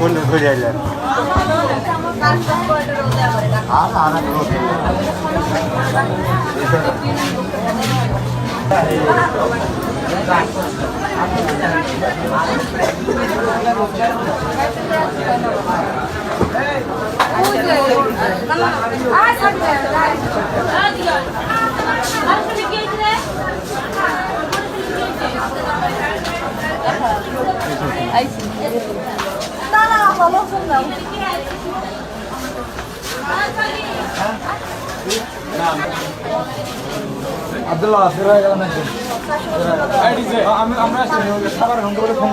కొన్ని రోజులు వెళ్ళారు Ay, sí. আব্দুল্লাহ ফের গেল আমি আমরা ফোন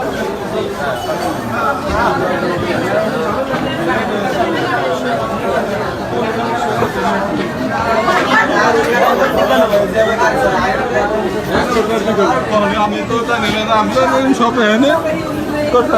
আমি তো জানি না আমি তো সব এনে করতে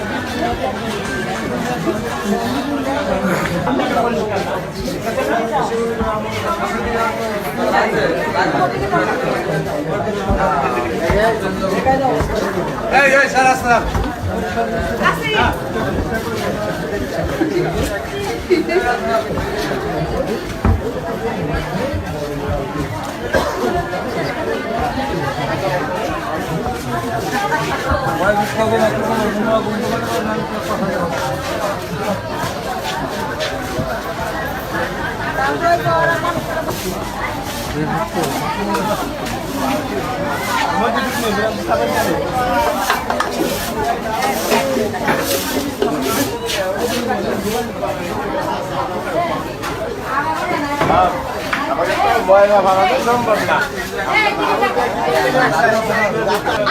এই এই সারা সারা ময়লা সম্ভব না আমাদের একজনের দাঁড় করতে পারিনি আমি